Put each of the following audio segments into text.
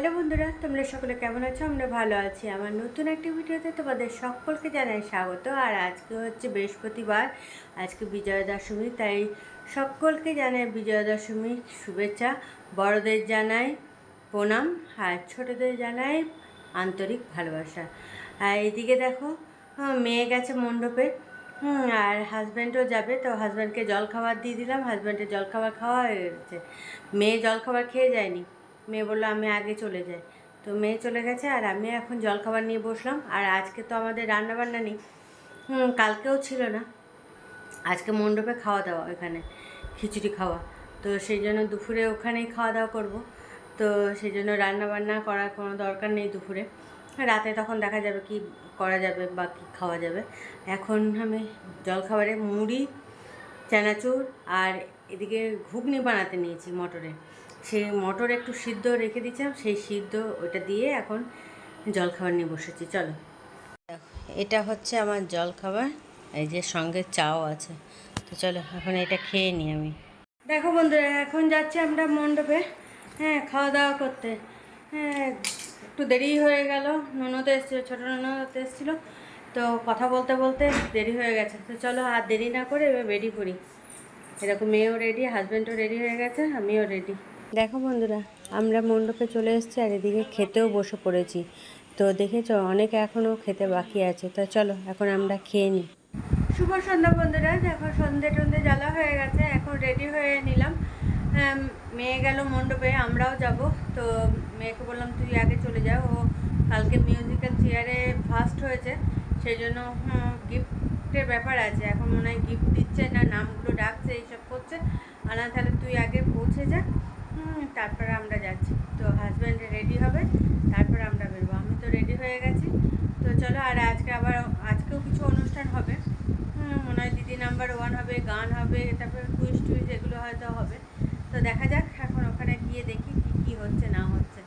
Hello বন্ধুরা, তোমরা সকলে কেমন আছো? আমরা ভালো আছি। আমার নতুন একটি ভিডিওতে তোমাদের সকলকে জানাই স্বাগত। আর আজকে হচ্ছে বৃহস্পতিবার, আজকে বিজয়া দশমী, তাই সকলকে জানাই বিজয়া দশমীর শুভেচ্ছা। বড়দের জানাই প্রণাম, আর ছোটদের জানাই আন্তরিক ভালোবাসা। আর এদিকে দেখো মেয়ে গেছে মণ্ডপে। আর হাজব্যান্ডও যাবে, তো হাজব্যান্ডকে জলখাবার দিয়ে দিলাম। হাজব্যান্ডের জলখাবার খাওয়া হয়ে গেছে। মেয়ে জলখাবার খেয়ে যায়নি। মেয়ে বলল, আমি আগে চলে যাই। তো মেয়ে চলে গেছে আর আমি এখন জলখাবার নিয়ে বসলাম। আর আজকে তো আমাদের রান্নাবান্না নেই। হুম, কালকেও ছিল না। আজকে মণ্ডপে খাওয়া দাওয়া ওখানে খিচুড়ি খাওয়া। তো সেই জন্য দুপুরে ওখানেই খাওয়া দাওয়া করব। তো সেই জন্য রান্নাবান্না করার কোনো দরকার নেই দুপুরে। রাতে তখন দেখা যাবে কি করা যাবে বা কী খাওয়া যাবে। এখন আমি জলখাবারে মুড়ি, চানাচুর আর এদিকে ঘুগনি বানাতে নিয়েছি মটরে। সেই মটর একটু সিদ্ধ রেখে দিয়েছিলাম, সেই সিদ্ধ ওটা দিয়ে এখন জলখাবার নিয়ে বসেছি, চলো। এটা হচ্ছে আমার জলখাবার, এই যে সঙ্গে চাও আছে। তো চলো, এখন এটা খেয়ে নিই আমি। দেখো বন্ধুরা, এখন যাচ্ছি আমরা মণ্ডপে হ্যাঁ খাওয়া দাওয়া করতে। হ্যাঁ একটু দেরি হয়ে গেল ননদ এসেছিল, ছোটো ননদ এসেছিল। তো কথা বলতে বলতে দেরি হয়ে গেছে। তো চলো, আর দেরি না করে এবার বেরিয়ে পড়ি। এরকম মেয়েও রেডি হাজব্যান্ডও রেডি হয়ে গেছে, আমিও রেডি দেখো বন্ধুরা, আমরা মণ্ডপে চলে এসেছি আর এদিকে খেতেও বসে পড়েছি। তো দেখেছ, অনেকে এখনও খেতে বাকি আছে। তো চলো, এখন আমরা খেয়ে নিই শুভ সন্ধ্যা বন্ধুরা, দেখো সন্ধে টন্ধে জ্বালা হয়ে গেছে, এখন রেডি হয়ে নিলাম। মেয়ে গেল মণ্ডপে, আমরাও যাব। তো মেয়েকে বললাম, তুই আগে চলে যাও ও কালকে মিউজিক্যাল চেয়ারে ফার্স্ট হয়েছে, সেই জন্য গিফটের ব্যাপার আছে। এখন মনে হয় গিফট দিচ্ছে না, নামগুলো ডাকছে, এইসব করছে। আর না, তাহলে তুই আগে পৌঁছে যা তারপরে আমরা যাচ্ছি। তো হাজব্যান্ড রেডি হবে, তারপরে আমরা বেরবো। আমি তো রেডি হয়ে গেছি। তো চলো, আর আজকে আবার, আজকেও কিছু অনুষ্ঠান হবে। মনে হয় দিদি নাম্বার ওয়ান হবে, গান হবে, তারপরে কুইজ টুইজ এগুলো হয়তো হবে। তো দেখা যাক, এখন ওখানে গিয়ে দেখি কি কি হচ্ছে, না হচ্ছে।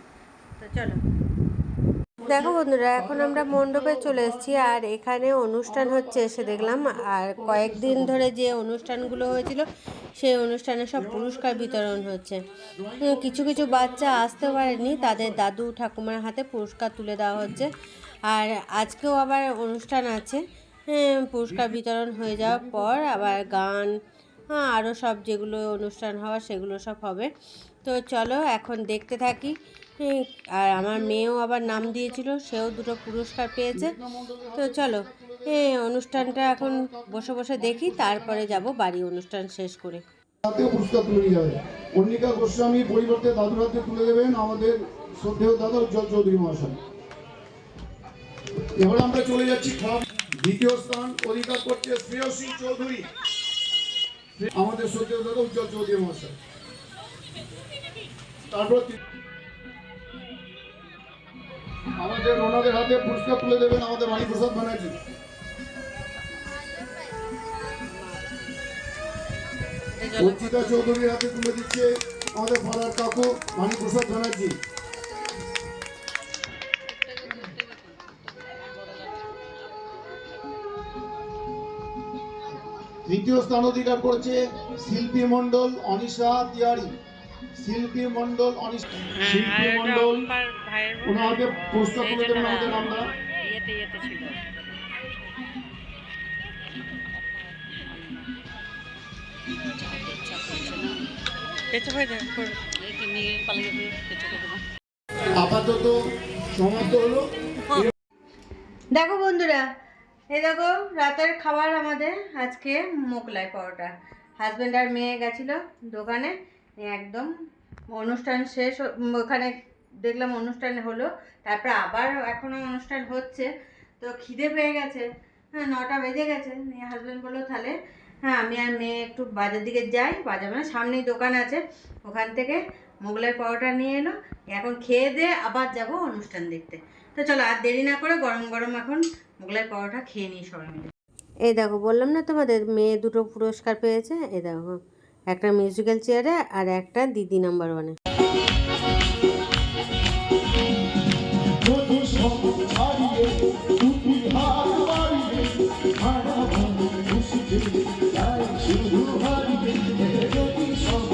তো চলো। দেখো বন্ধুরা, এখন আমরা মণ্ডপে চলে এসেছি, আর এখানে অনুষ্ঠান হচ্ছে, এসে দেখলাম। আর কয়েকদিন ধরে যে অনুষ্ঠানগুলো হয়েছিল সেই অনুষ্ঠানে সব পুরস্কার বিতরণ হচ্ছে। কিছু কিছু বাচ্চা আসতে পারেনি, তাদের দাদু ঠাকুমার হাতে পুরস্কার তুলে দেওয়া হচ্ছে। আর আজকেও আবার অনুষ্ঠান আছে। পুরস্কার বিতরণ হয়ে যাওয়ার পর আবার গান হ্যাঁ আরও সব যেগুলো অনুষ্ঠান হওয়া সেগুলো সব হবে। তো চলো এখন দেখতে থাকি। আর আমার মেয়েও আবার নাম দিয়েছিল, সেও দুটো পুরস্কার পেয়েছে। তো চলো অনুষ্ঠানটা এখন বসে বসে দেখি, তারপরে যাব বাড়ি অনুষ্ঠান শেষ করে। পুরস্কার তুলে গোস্বামী পরিবর্তে দাদুর হাতে তুলে দেবেন আমাদের শ্রদ্ধেয় দাদা উজ্জ্বল চৌধুরী মহাশয়। এবার আমরা চলে যাচ্ছি দ্বিতীয় স্থান অধিকার করছে শ্রেয়সী চৌধুরী। আমাদের শ্রদ্ধেয় দাদা উজ্জ্বল চৌধুরী মহাশয়। তারপর আমাদের ওনাদের হাতে পুরস্কার তুলে দেবেন আমাদের মানিপ্রসাদ ব্যানার্জি। অর্চিতা চৌধুরীর হাতে তুলে দিচ্ছে আমাদের পাড়ার কাকু মানিপ্রসাদ ব্যানার্জি। তৃতীয় স্থান অধিকার করেছে শিল্পী মন্ডল অনিশা তিয়ারি শিল্পী মন্ডল অনিশা শিল্পী মন্ডল ওনার হাতে পুরস্কার তুলে দেবেন আমাদের আমরা। ইয়েতে ইয়েতে ছিল। আপাতত সমাপ্ত হলো। দেখো বন্ধুরা এই দেখো রাতের খাবার আমাদের আজকে মোগলাই পরোটা। হাজব্যান্ড আর মেয়ে গেছিল দোকানে একদম অনুষ্ঠান শেষ ওখানে দেখলাম অনুষ্ঠান হলো তারপরে আবার এখনও অনুষ্ঠান হচ্ছে তো খিদে পেয়ে গেছে হ্যাঁ নটা বেজে গেছে নিয়ে হাজব্যান্ড বলল তাহলে হ্যাঁ আমি আর মেয়ে একটু বাজার দিকে যাই, বাজার মানে সামনেই দোকান আছে। ওখান থেকে মোগলাই পরোটা নিয়ে এলো। এখন খেয়ে দিয়ে আবার যাব অনুষ্ঠান দেখতে। তো চলো আর দেরি না করে গরম গরম এখন মোগলাই পরোটা খেয়ে নিই সবাই মিলে। এই দেখো, বললাম না তোমাদের, মেয়ে দুটো পুরস্কার পেয়েছে। এই দেখো, একটা মিউজিক্যাল চেয়ারে আর একটা দিদি নাম্বার ওয়ানে শুধু হারিয়ে যদি সব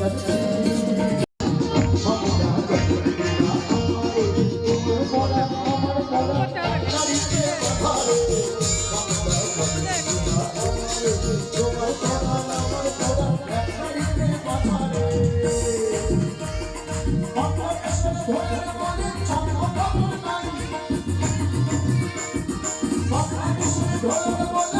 Go, go, go, go.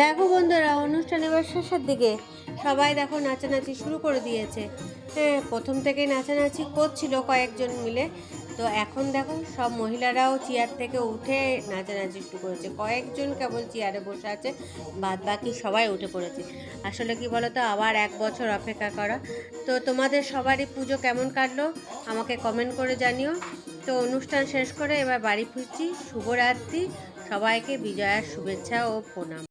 দেখো বন্ধুরা অনুষ্ঠান এবার শেষের দিকে। সবাই দেখো নাচানাচি শুরু করে দিয়েছে। হ্যাঁ প্রথম থেকেই নাচানাচি করছিল কয়েকজন মিলে। তো এখন দেখো সব মহিলারাও চেয়ার থেকে উঠে নাচানাচি শুরু করেছে। কয়েকজন কেবল চেয়ারে বসে আছে বাদ বাকি সবাই উঠে পড়েছে। আসলে কি বলো তো আবার এক বছর অপেক্ষা করা। তো তোমাদের সবারই পুজো কেমন কাটলো, আমাকে কমেন্ট করে জানিও। তো অনুষ্ঠান শেষ করে এবার বাড়ি ফিরছি। শুভরাত্রি, সবাইকে বিজয়ার শুভেচ্ছা ও প্রণাম।